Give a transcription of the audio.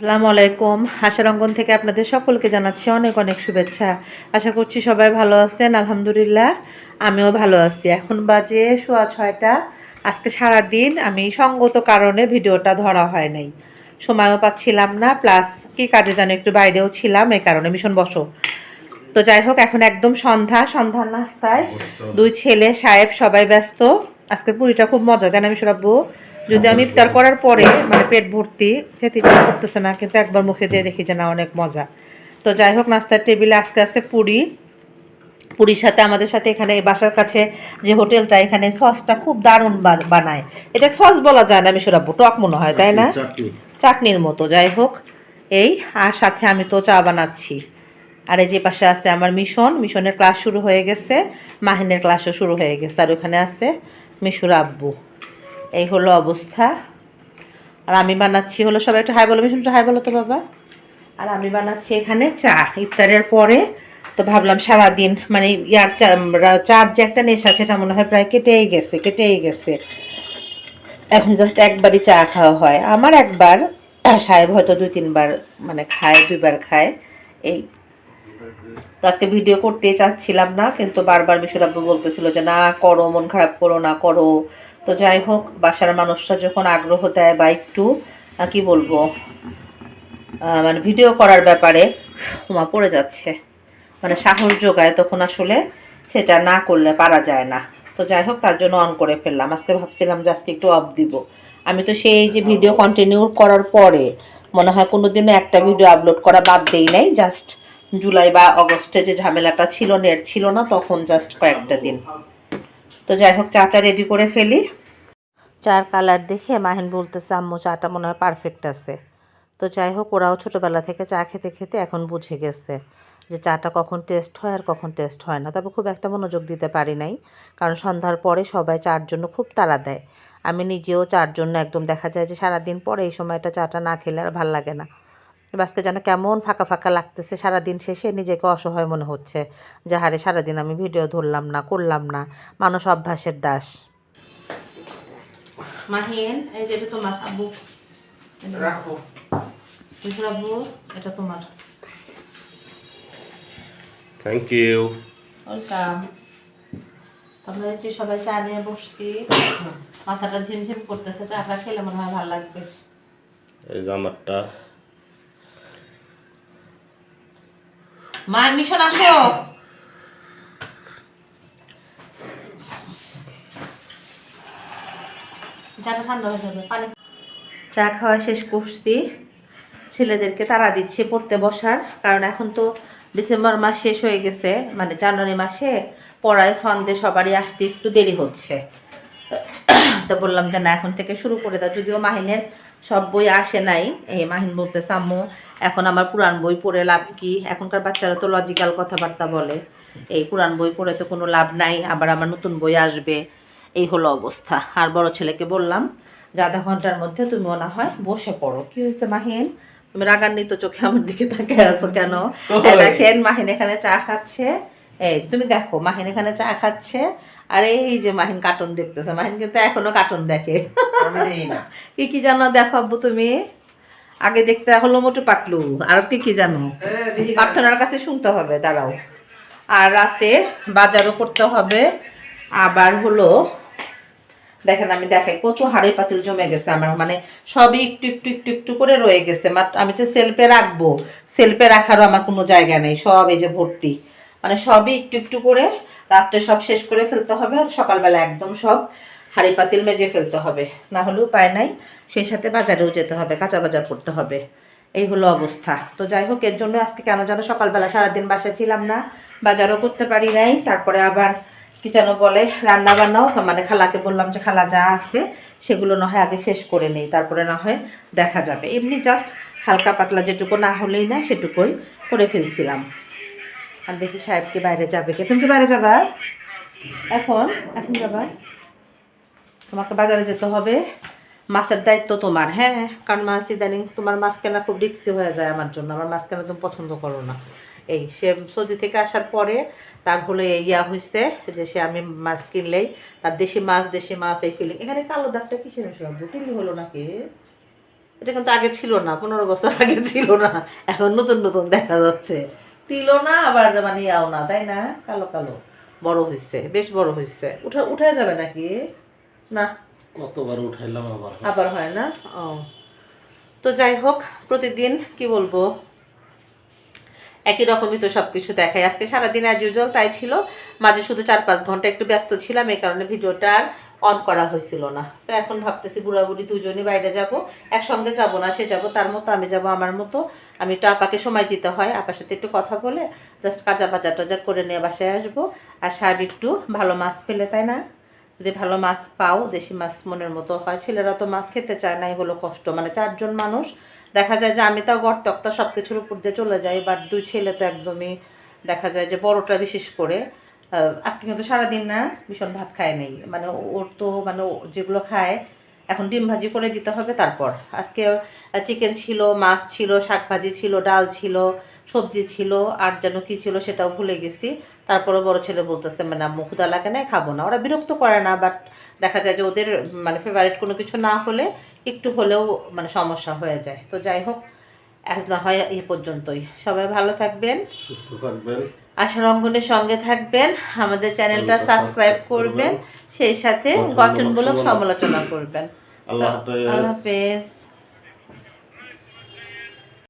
আসসালামু আলাইকুম। হাসারঙ্গন থেকে আপনাদের সকলকে জানাচ্ছি অনেক অনেক শুভেচ্ছা। আশা করছি সবাই ভালো আছেন আলহামদুলিল্লাহ। আমিও ভালো আছি। এখন বাজে সোয়া ছয়টা। আজকে সারা দিন আমি সঙ্গত কারণে ভিডিওটা ধরা হয় নাই। সময়ও পাচ্ছিলাম না প্লাস কি কাজে যেন একটু বাইরেও ছিলাম এই কারণে ভীষণ বসো। তো যাই হোক এখন একদম সন্ধ্যা সন্ধ্যার নাস্তায় দুই ছেলে সাহেব সবাই ব্যস্ত। আজকে পুরীটা খুব মজা দেন আমি সরাবো যদি আমি ইফতার করার পরে মানে পেট ভর্তি খেতে ইচ্ছা করতেছে না কিন্তু একবার মুখে দিয়ে দেখি যে না অনেক মজা। তো যাই হোক নাস্তার টেবিলে আজকে আছে পুরি। পুরীর সাথে আমাদের সাথে এখানে এই বাসার কাছে যে হোটেলটা এখানে সসটা খুব দারুণ বানায়। এটা সস বলা যায় না আমি সরাবো টক মনে হয় তাই না? চাটনির মতো যাই হোক। এই আর সাথে আমি তো চা বানাচ্ছি। আর এই যে পাশে আছে আমার মিশন মিশনের ক্লাস শুরু হয়ে গেছে মাহিনের ক্লাসও শুরু হয়ে গেছে আর ওখানে আছে মিশুর আব্বু। এই হলো অবস্থা। আর আমি বানাচ্ছি হলো সবাই একটু হাই বলো মিশন একটু হাই বলো তো বাবা। আর আমি বানাচ্ছি এখানে চা, ইফতারের পরে। তো ভাবলাম সারাদিন মানে ইয়ার চা, চার যে একটা নেশা, সেটা মনে হয় প্রায় কেটেই গেছে কেটেই গেছে। এখন জাস্ট একবারই চা খাওয়া হয়। আমার একবার, সাহেব হয়তো দুই, তিনবার মানে খায়, দুইবার খায়। এই তো আজকে ভিডিও করতে চাচ্ছিলাম না, কিন্তু বারবার মিশর আব্বু বলতেছিল যে, না, করো, মন খারাপ করো, না করো। তো যাই হোক, বাসার মানুষরা যখন আগ্রহ দেয় বা একটু কি বলব মানে ভিডিও করার ব্যাপারে তোমা পড়ে যাচ্ছে। মানে সাহস যোগায় তখন আসলে সেটা না করলে পারা যায় না। তো যাই হোক, তার জন্য অন করে ফেললাম। আজকে ভাবছিলাম যে আজকে একটু অফ দিব। আমি তো সেই যে ভিডিও কন্টিনিউ করার পরে, মনে হয় কোনো দিনও একটা ভিডিও আপলোড করা বাদ দেই নাই। জাস্ট জুলাই বা অগস্টে যে ঝামেলাটা ছিল নেট ছিল না, তখন জাস্ট কয়েকটা দিন। তো যাই হোক, চাটা রেডি করে ফেলি। চার কালার দেখে মাহিন বলতেছে, আম্মু, চাটা মনে হয় পারফেক্ট আছে। তো যাই হোক, ওরাও ছোটোবেলা থেকে চা খেতে খেতে এখন বুঝে গেছে যে চাটা কখন টেস্ট হয় আর কখন টেস্ট হয় না। তবে খুব একটা মনোযোগ দিতে পারি নাই, কারণ সন্ধ্যার পরে সবাই চার জন্য খুব তাড়া দেয়। আমি নিজেও চার জন্য একদম দেখা যায় যে সারাদিন পরে এই সময়টা চাটা না খেলে আর ভালো লাগে না। আজকে যেন কেমন ফাঁকা ফাঁকা লাগতেছে সারাদিন শেষে নিজেকে অসহায় মনে হচ্ছে। যে হারে সারাদিন আমি ভিডিও ধরলাম না করলাম না। মানুষ অভ্যাসের দাস। মাহিন এই যে এটা তোমার আব্বু। রাখো। আব্বু এটা তোমার। থ্যাংক ইউ ওয়েলকাম আমরা যে সবাই চা নিয়ে বসছি মাথাটা ঝিমঝিম করতেছে চাটা খেলে মনে হয় ভালো লাগবে। এই জামারটা মা মিশন, আসো। চা খাওয়া শেষ করছি। ছেলেদেরকে তাড়া দিচ্ছি পড়তে বসার, কারণ এখন তো ডিসেম্বর মাস শেষ হয়ে গেছে মানে জানুয়ারি মাসে পড়ায় সন্ধ্যে সবারই আসতে একটু দেরি হচ্ছে। তো বললাম যে না, এখন থেকে শুরু করে দাও, যদিও মাহিনের সব বই আসে নাই, এই মাহিন বলতে আম্মু এখন আমার পুরান বই পড়ে লাভ কি? এখনকার বাচ্চারা তো লজিক্যাল কথাবার্তা বলে। এই পুরান বই পড়ে তো কোনো লাভ নাই আবার আমার নতুন বই আসবে। এই হলো অবস্থা। আর বড় ছেলেকে বললাম যে আধা ঘণ্টার মধ্যে তুমি মনে হয় বসে পড়ো। কি হয়েছে মাহিন? তুমি রাগান্বিত চোখে আমার দিকে তাকিয়ে আছো কেন? দেখেন মাহিন এখানে চা খাচ্ছে। এই তুমি দেখো মাহিন এখানে চা খাচ্ছে। আর এই যে মাহিন কার্টুন দেখতেছে মাহিন কিন্তু এখনও কার্টুন দেখে। কি কি জানো দেখো আব্বু তুমি? আগে দেখতে হলো মোটু পাতলু আর কি কি জানো? প্রার্থনার কাছে শুনতে হবে দাঁড়াও। আর রাতে বাজারও করতে হবে। আবার হলো দেখেন আমি দেখাই কত হাড়ি পাতিল জমে গেছে আমার। মানে সবই একটু একটু একটু একটু করে রয়ে গেছে। আমি যে সেলফে রাখব সেলফে রাখারও আমার কোনো জায়গা নেই সব এই যে ভর্তি। মানে সবই একটু একটু করে রাত্রে সব শেষ করে ফেলতে হবে আর সকালবেলা একদম সব। হাড়ি পাতিল মেজে ফেলতে হবে। না হলে উপায় নাই, সেই সাথে বাজারেও যেতে হবে, কাঁচা বাজার করতে হবে। এই হলো অবস্থা। তো যাই হোক, এর জন্য আজকে কেন যেন সকালবেলা সারাদিন বাসায় ছিলাম না, বাজারও করতে পারি নাই, তারপরে আবার কি যেন বলে রান্না বান্নাও মানে খালাকে বললাম যে খালা যা আছে, সেগুলো না হয় আগে শেষ করে নেই, তারপরে না হয় দেখা যাবে। এমনি জাস্ট হালকা পাতলা যেটুকু না হলেই না, সেটুকুই করে ফেলছিলাম। আর দেখি সাহেবকে বাইরে যাবে কে? তুমি কি বাইরে যাবা? এখন? এখন যাবা? তোমাকে বাজারে যেতে হবে। মাছের দায়িত্ব তোমার হ্যাঁ? কারণ মাছ ইদানিং তোমার মাছ কেনা খুব রিক্সি হয়ে যায় আমার জন্য। আমার মাছ কেনা তুমি পছন্দ করো না। এই, সে সৌদি থেকে আসার পরে তার হলে ইয়া হয়েছে যে সে আমি মাছ কিনলেই তার দেশি মাছ দেশি মাছ, এই ফিলিং এখানে কালো দাগটা কিসের সব তিলি হলো নাকি? এটা কিন্তু আগে ছিল না, পনেরো বছর আগে ছিল না। এখন নতুন নতুন দেখা যাচ্ছে। তিলও না, আবার মানে ইয়াও না, তাই না? কালো কালো। বড় হয়েছে বেশ বড় হয়েছে উঠা, উঠে যাবে নাকি? না। কতবার উঠাইলাম আবার? আবার হয় না? ও। তো যাই হোক প্রতিদিন কি বলব? একই রকমই তো সব কিছু দেখাই। আজকে সারাদিন অ্যাজ ইউজুয়াল তাই ছিল। মাঝে শুধু চার পাঁচ ঘণ্টা একটু ব্যস্ত ছিলাম এই কারণে ভিডিওটা আর অন করা হয়েছিল না। তো এখন ভাবতেছি বুড়াবুড়ি দুজনই বাইরে যাব। একসঙ্গে যাব না সে যাব তার মতো আমি যাব আমার মতো। আমি একটু আপাকে সময় দিতে হয় আপার সাথে একটু কথা বলে জাস্ট কাজা বাজার টাজার করে নিয়ে বাসায় আসব। আর সাহেব একটু ভালো মাছ পেলে তাই না? যদি ভালো মাছ পাও, দেশি মাছ মনের মতো হয়, ছেলেরা তো মাছ খেতে চায় না হলো কষ্ট। মানে চারজন মানুষ, দেখা যায় যে আমি তাও গর্তক্তা সব কিছুর উপর দিয়ে চলে যাই বাট দুই ছেলে তো একদমই দেখা যায় যে বড়টা বিশেষ করে আজকে কিন্তু সারাদিন না ভীষণ ভাত খায় নেই। মানে ওর তো মানে যেগুলো খায়, এখন ডিম ভাজি করে দিতে হবে, তারপর। আজকে চিকেন ছিল, মাছ ছিল শাক ভাজি ছিল, ডাল ছিল, সবজি ছিল, আর যেন কী ছিল সেটাও ভুলে গেছি। তারপরে বড় ছেলে বলতেছে মানে ক্ষুদা লাগে না খাব না। ওরা বিরক্ত করে না বাট দেখা যায় যে ওদের মানে ফেভারিট কোনো কিছু না হলে একটু হলেও মানে সমস্যা হয়ে যায়। তো যাই হোক আজ না হয় এই পর্যন্তই। সবাই ভালো থাকবেন। সুস্থ থাকবেন। আশার অঙ্গনের সঙ্গে থাকবেন। আমাদের চ্যানেলটা সাবস্ক্রাইব করবেন। সেই সাথে গঠনমূলক সমালোচনা- করবেন। আল্লাহ হাফেজ।